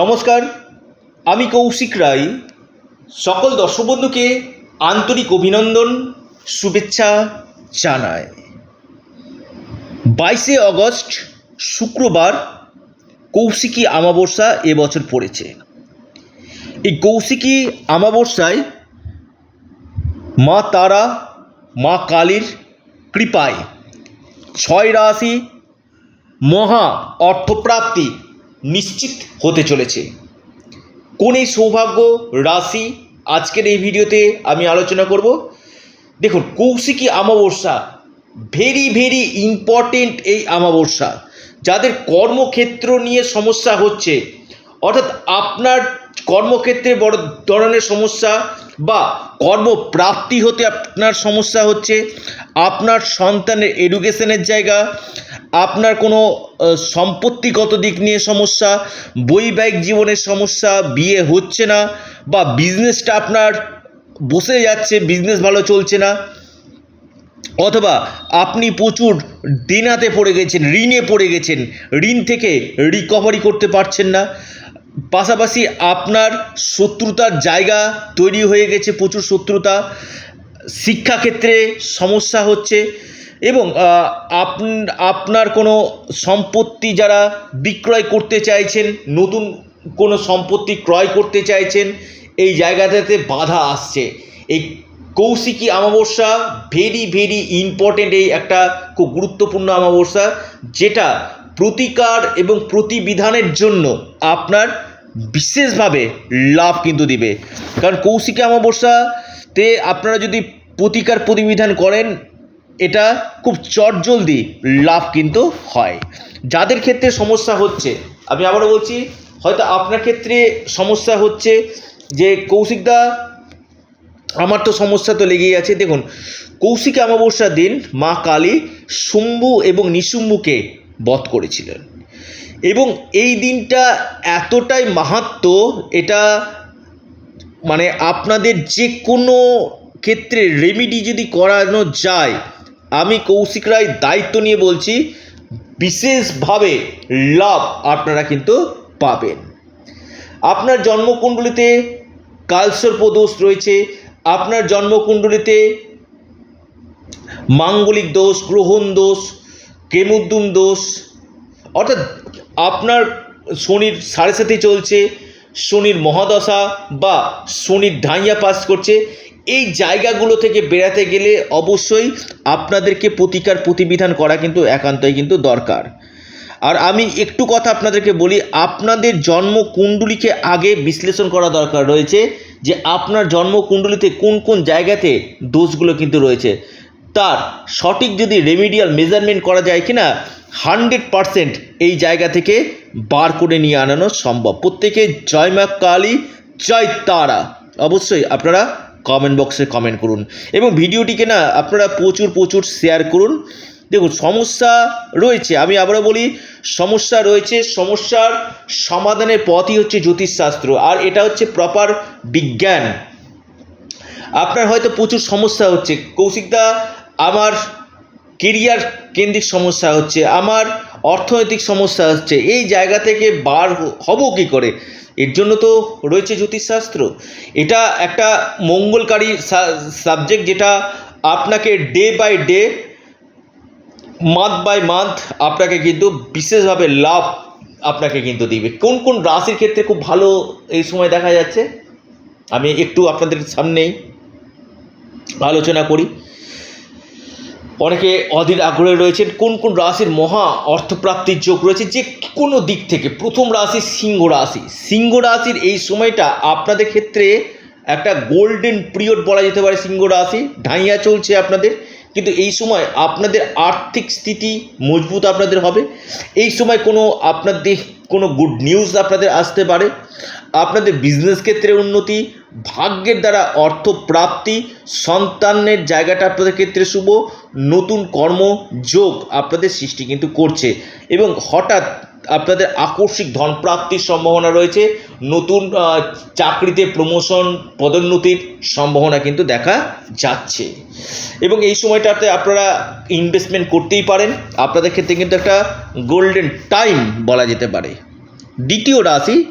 নমস্কার, আমি কৌশিক রায়। সকল দর্শক বন্ধুকে আন্তরিক অভিনন্দন, শুভেচ্ছা জানাই বাইশে আগস্ট শুক্রবার, কৌশিকী আমাবস্যা এবছর পড়েছে। এই কৌশিকী আমাবস্যায় মা তারা, মা কালীর কৃপায় ছয় রাশি মহা অর্থপ্রাপ্তি নিশ্চিত হতে চলেছে। কোন এই সৌভাগ্য রাশি আজকের এই ভিডিওতে আমি আলোচনা করব? দেখুন, কৌশিকী আমাবস্যা ভেরি ভেরি ইম্পর্টেন্ট এই অমাবস্যা। যাদের কর্মক্ষেত্র নিয়ে সমস্যা হচ্ছে, অর্থাৎ আপনার কর্মক্ষেত্রে বড় ধরনের সমস্যা বা কর্মপ্রাপ্তি হতে আপনার সমস্যা হচ্ছে, আপনার সন্তানের এডুকেশনের জায়গা আপনার কোনো সম্পত্তিগত দিক নিয়ে সমস্যা, বৈবাহিক জীবনের সমস্যা, বিয়ে হচ্ছে না, বা বিজনেসটা আপনার বসে যাচ্ছে বিজনেস ভালো চলছে না, অথবা আপনি প্রচুর দেনাতে পড়ে গেছেন, ঋণে পড়ে গেছেন, ঋণ থেকে রিকভারি করতে পারছেন না, পাশাপাশি আপনার শত্রুতার জায়গা তৈরি হয়ে গেছে, প্রচুর শত্রুতা, শিক্ষাক্ষেত্রে সমস্যা হচ্ছে এবং আপনার কোনো সম্পত্তি যারা বিক্রয় করতে চাইছেন, নতুন কোনো সম্পত্তি ক্রয় করতে চাইছেন, এই জায়গাটাতে বাধা আসছে। এই Kaushiki Amavasya very very important এই একটা খুব গুরুত্বপূর্ণ অমাবস্যা, যেটা প্রতিকার এবং প্রতিবিধানের জন্য আপনার বিশেষভাবে লাভ কিন্তু দিবে। কারণ কৌশিকী অমাবস্যাতে আপনারা যদি প্রতিকার প্রতিবিধান করেন এটা খুব চটজলদি লাভ কিন্তু হয়। যাদের ক্ষেত্রে সমস্যা হচ্ছে, আমি আবারও বলছি, হয়তো আপনার ক্ষেত্রে সমস্যা হচ্ছে যে কৌশিকদা আমার তো সমস্যা তো লেগেই আছে। দেখুন, কৌশিক অমাবস্যার দিন মা কালী শুম্ভু এবং নিশুম্ভুকে বধ করেছিলেন। এবং এই দিনটা এতটাই মাহাত্ম, এটা মানে আপনাদের যে কোনো ক্ষেত্রে রেমিডি যদি করানো যায় আমি কৌশিক রায় দায়িত্ব নিয়ে বলছি, বিশেষভাবে লাভ আপনারা কিন্তু পাবেন। আপনার জন্মকুণ্ডলিতে কালসর্প দোষ রয়েছে, আপনার জন্মকুণ্ডলিতে মাঙ্গলিক দোষ, গ্রহণ দোষ, কেমুদ্দুম দোষ, অর্থাৎ আপনার শনির সাড়ে সাথে চলছে, শনির মহাদশা বা শনির ঢাইয়া পাস করছে এই জায়গাগুলো থেকে বেড়াতে গেলে অবশ্যই আপনাদেরকে প্রতিকার প্রতিবিধান করা কিন্তু একান্তই কিন্তু দরকার। আর আমি একটু কথা আপনাদেরকে বলি, আপনাদের জন্মকুণ্ডলিকে আগে বিশ্লেষণ করা দরকার রয়েছে যে আপনার জন্ম কুণ্ডলিতে কোন কোন জায়গাতে দোষগুলো কিন্তু রয়েছে। তার সঠিক যদি রেমিডিয়াল মেজারমেন্ট করা যায় কিনা হান্ড্রেড পারসেন্ট এই জায়গা থেকে বার করে নিয়ে আনানো সম্ভব। প্রত্যেকে জয় মা কালী, জয় তারা। অবশ্যই আপনারা কমেন্ট বক্সে কমেন্ট করুন। এবং ভিডিওটিকে না আপনারা প্রচুর প্রচুর শেয়ার করুন। দেখুন, সমস্যা রয়েছে, আমি আবারও বলি, সমস্যা রয়েছে, সমস্যার সমাধানের পথই হচ্ছে জ্যোতিষশাস্ত্র, আর এটা হচ্ছে প্রপার বিজ্ঞান। আপনার হয়তো প্রচুর সমস্যা হচ্ছে। কৌশিকদা, আমার কেরিয়ার কেন্দ্রিক সমস্যা হচ্ছে, আমার অর্থনৈতিক সমস্যা হচ্ছে, এই জায়গা থেকে বার হব কী করে? এর জন্য তো রয়েছে জ্যোতিষশাস্ত্র। এটা একটা মঙ্গলকারী সাবজেক্ট যেটা আপনাকে day by day month by month আপনাকে কিন্তু বিশেষভাবে লাভ আপনাকে কিন্তু দিবে। কোন কোন রাশির ক্ষেত্রে খুব ভালো এই সময় দেখা যাচ্ছে? আমি একটু আপনাদের সামনেই আলোচনা করি। অনেকে অধীর আগ্রহে রয়েছেন কোন কোন রাশির মহা অর্থপ্রাপ্তির যোগ রয়েছে, যে কোনো দিক থেকে। প্রথম রাশি সিংহ রাশি। সিংহ রাশির এই সময়টা আপনাদের ক্ষেত্রে একটা গোল্ডেন পিরিয়ড বলা যেতে পারে সিংহ রাশি। ঢাইয়া চলছে আপনাদের। কিন্তু এই সময় আপনাদের আর্থিক স্থিতি মজবুত আপনাদের হবে। এই সময় কোনো আপনাদের কোনো গুড নিউজ আপনাদের আসতে পারে। আপনাদের বিজনেস ক্ষেত্রে উন্নতি, ভাগ্যের দ্বারা অর্থ প্রাপ্তি, সন্তানের জায়গাটা আপনাদের ক্ষেত্রে শুভ, নতুন কর্মযোগ আপনাদের সৃষ্টি কিন্তু করছে। এবং হঠাৎ আপনাদের আকস্মিক ধনপ্রাপ্তির সম্ভাবনা রয়েছে। নতুন চাকরিতে প্রমোশন পদোন্নতির সম্ভাবনা কিন্তু দেখা যাচ্ছে। এবং এই সময়টাতে আপনারা ইনভেস্টমেন্ট করতেই পারেন। আপনাদের ক্ষেত্রে কিন্তু একটা গোল্ডেন টাইম বলা যেতে পারে। দ্বিতীয় রাশি,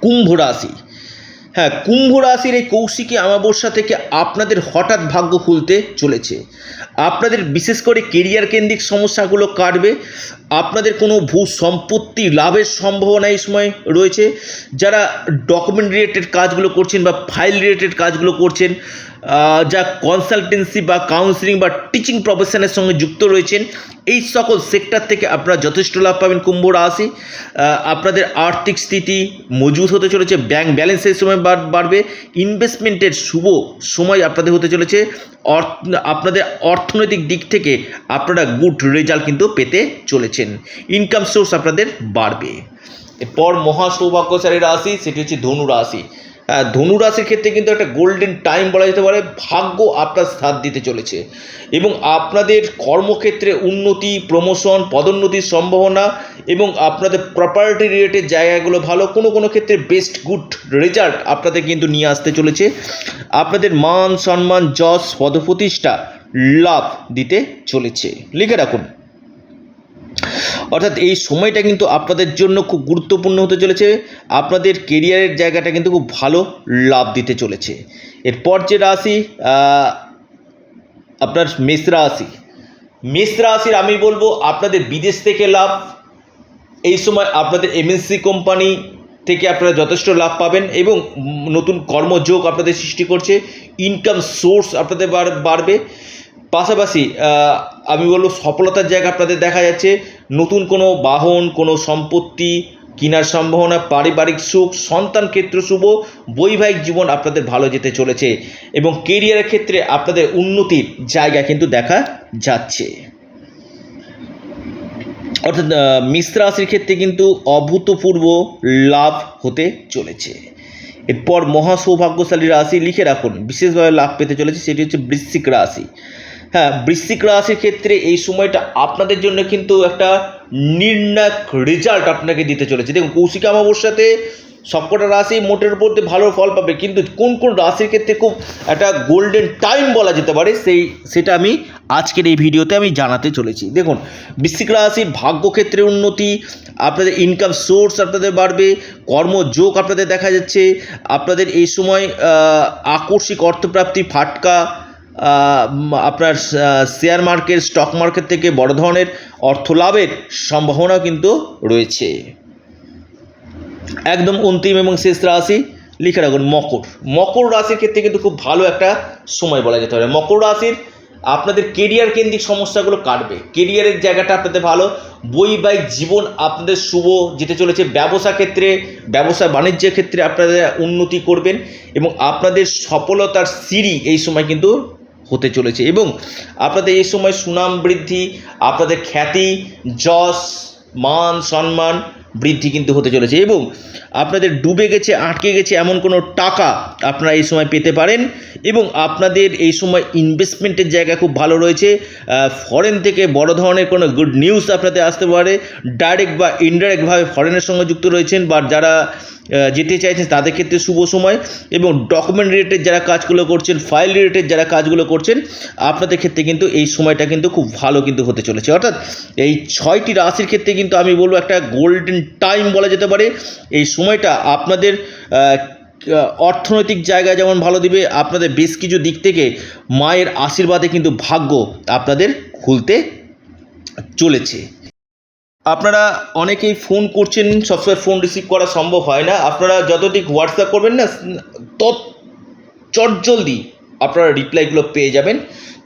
কুম্ভ রাশি। হ্যাঁ কুম্ভ রাশির এই কৌশিকী আমাবস্যা থেকে আপনাদের হঠাৎ ভাগ্য খুলতে চলেছে। আপনাদের বিশেষ করে কেরিয়ার কেন্দ্রিক সমস্যাগুলো কাটবে। আপনাদের কোনো ভূ সম্পত্তি লাভের সম্ভাবনা এই সময় রয়েছে। যারা ডকুমেন্ট রিলেটেড কাজগুলো করছেন বা ফাইল রিলেটেড কাজগুলো করছেন যা কনসালটেন্সি বা কাউন্সিলিং বা টিচিং প্রফেশনের সঙ্গে যুক্ত রয়েছেন, এই সকল সেক্টর থেকে আপনারা যথেষ্ট লাভ পাবেন কুম্ভ রাশি। আপনাদের আর্থিক স্থিতি মজবুত হতে চলেছে ব্যাংক ব্যালেন্স এই সময় বাড়- বাড়বে ইনভেস্টমেন্টের শুভ সময় আপনাদের হতে চলেছে। আপনাদের অর্থনৈতিক দিক থেকে আপনারা গুড রেজাল্ট কিন্তু পেতে চলেছেন ইনকাম সোর্স আপনাদের বাড়বে। এরপর মহা সৌভাগ্যশালী রাশি, সেটি হচ্ছে ধনু রাশি। ধনু রাশির ক্ষেত্রে কিন্তু একটা গোল্ডেন টাইম বলা যেতে পারে, ভাগ্য আপনার সাথ দিতে চলেছে। এবং আপনাদের কর্মক্ষেত্রে উন্নতি প্রমোশন পদোন্নতির সম্ভাবনা এবং আপনাদের প্রপার্টি রিলেটেড জায়গাগুলো ভালো, কোনো কোনো ক্ষেত্রে বেস্ট গুড রেজাল্ট আপনাদের কিন্তু নিয়ে আসতে চলেছে। আপনাদের মান, সম্মান, যশ, পদপ্রতিষ্ঠা, লাভ দিতে চলেছে। লিখে রাখুন। অর্থাৎ এই সময়টা কিন্তু আপনাদের জন্য খুব গুরুত্বপূর্ণ হতে চলেছে। আপনাদের কেরিয়ারের জায়গাটা কিন্তু খুব ভালো লাভ দিতে চলেছে। এরপর যে রাশি আপনার মেষ রাশি। মেষ রাশির আমি বলব আপনাদের বিদেশ থেকে লাভ। এই সময় আপনাদের এমএনসি কোম্পানি থেকে আপনারা যথেষ্ট লাভ পাবেন এবং নতুন কর্মযোগ আপনাদের সৃষ্টি করছে। ইনকাম সোর্স আপনাদের বাড়- বাড়বে। পাশাপাশি আমি বলব সফলতার জায়গা আপনাদের দেখা যাচ্ছে। নতুন কোনো বাহন, কোনো সম্পত্তি কেনার সম্ভাবনা, পারিবারিক সুখ, সন্তান ক্ষেত্র শুভ, বৈবাহিক জীবন আপনাদের ভালো যেতে চলেছে। এবং কেরিয়ারের ক্ষেত্রে আপনাদের উন্নতির জায়গা কিন্তু দেখা যাচ্ছে। অর্থাৎ মিশ্র রাশির ক্ষেত্রে কিন্তু অভূতপূর্ব লাভ হতে চলেছে। এরপর মহা সৌভাগ্যশালী রাশি লিখে রাখুন, বিশেষভাবে লাভ পেতে চলেছে, সেটি হচ্ছে বৃশ্চিক রাশি। হ্যাঁ বৃশ্চিক রাশির ক্ষেত্রে এই সময়টা আপনাদের জন্য কিন্তু একটা নির্ণায়ক রেজাল্ট আপনাকে দিতে চলেছে। দেখুন, কৌশিক অমাবস্যাতে সবকটা রাশি মোটের উপর ভালো ফল পাবে, কিন্তু কোন কোন রাশির ক্ষেত্রে খুব একটা গোল্ডেন টাইম বলা যেতে পারে, সেই, সেটা আমি আজকের এই ভিডিওতে আমি জানাতে চলেছি। দেখুন, বৃশ্চিক রাশির ভাগ্যক্ষেত্রে উন্নতি, আপনাদের ইনকাম সোর্স আপনাদের বাড়বে, কর্মযোগ আপনাদের দেখা যাচ্ছে, আপনাদের এই সময় আকস্মিক অর্থপ্রাপ্তি ফাটকা আপনার শেয়ার মার্কেট স্টক মার্কেট থেকে বড় ধরনের অর্থ লাভের সম্ভাবনা কিন্তু রয়েছে। একদম অন্তিম এবং শেষ রাশি, লিখে রাখুন মকর। মকর রাশির ক্ষেত্রে কিন্তু খুব ভালো একটা সময় বলা যেতে পারে। মকর রাশির আপনাদের কেরিয়ার কেন্দ্রিক সমস্যাগুলো কাটবে। কেরিয়ারের জায়গাটা আপনাদের ভালো। বৈবাহিক জীবন আপনাদের শুভ যেতে চলেছে ব্যবসা ক্ষেত্রে, ব্যবসা বাণিজ্যের ক্ষেত্রে আপনারা উন্নতি করবেন এবং আপনাদের সফলতার সিঁড়ি এই সময় কিন্তু হতে চলেছে। এবং আপনাদের এই সময় সুনাম বৃদ্ধি আপনাদের খ্যাতি যশ মান সম্মান বৃদ্ধি কিন্তু হতে চলেছে এবং আপনাদের ডুবে গেছে, আটকে গেছে এমন কোনো টাকা আপনারা এই সময় পেতে পারেন এবং আপনাদের এই সময় ইনভেস্টমেন্টের জায়গা খুব ভালো রয়েছে। ফরেন থেকে বড় ধরনের কোনো গুড নিউজ আপনাদের আসতে পারে। ডাইরেক্ট বা ইনডাইরেক্টভাবে ফরেনের সঙ্গে যুক্ত রয়েছেন বা যারা যেতে চাইছেন তাদের ক্ষেত্রে শুভ সময় এবং ডকুমেন্ট রিলেটেড যারা কাজগুলো করছেন ফাইল রিলেটেড যারা কাজগুলো করছেন, আপনাদের ক্ষেত্রে কিন্তু এই সময়টা কিন্তু খুব ভালো কিন্তু হতে চলেছে। অর্থাৎ এই ছয়টি রাশির ক্ষেত্রে কিন্তু আমি বলব একটা গোল্ডেন টাইম বলা যেতে পারে। এই সময়টা আপনাদের অর্থনৈতিক জায়গায় যেমন ভালো দিবে, আপনাদের বেশ কিছু দিক থেকে মায়ের আশীর্বাদে কিন্তু ভাগ্য আপনাদের খুলতে চলেছে। আপনারা অনেকেই ফোন করছেন, সবসময় ফোন রিসিভ করা সম্ভব হয় না। আপনারা যতদিক হোয়াটসঅ্যাপ করবেন না, তত চটজলদি আপনারা রিপ্লাইগুলো পেয়ে যাবেন।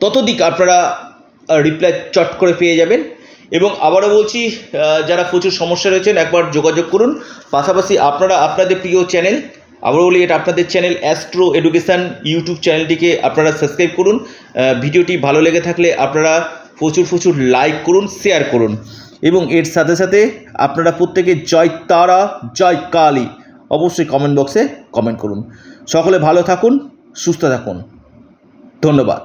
ততদিক আপনারা রিপ্লাই চট করে পেয়ে যাবেন। এবং আবারও বলছি যারা প্রচুর সমস্যা রয়েছেন, একবার যোগাযোগ করুন। পাশাপাশি আপনারা আপনাদের প্রিয় চ্যানেল, আবারও বলি, এটা আপনাদের চ্যানেল অ্যাস্ট্রো এডুকেশান ইউটিউব চ্যানেলটিকে আপনারা সাবস্ক্রাইব করুন। ভিডিওটি ভালো লেগে থাকলে আপনারা প্রচুর প্রচুর লাইক করুন শেয়ার করুন। এবং এর সাথে সাথে আপনারা প্রত্যেকে জয় তারা, জয় কালী অবশ্যই কমেন্ট বক্সে কমেন্ট করুন। সকলে ভালো থাকুন, সুস্থ থাকুন। ধন্যবাদ।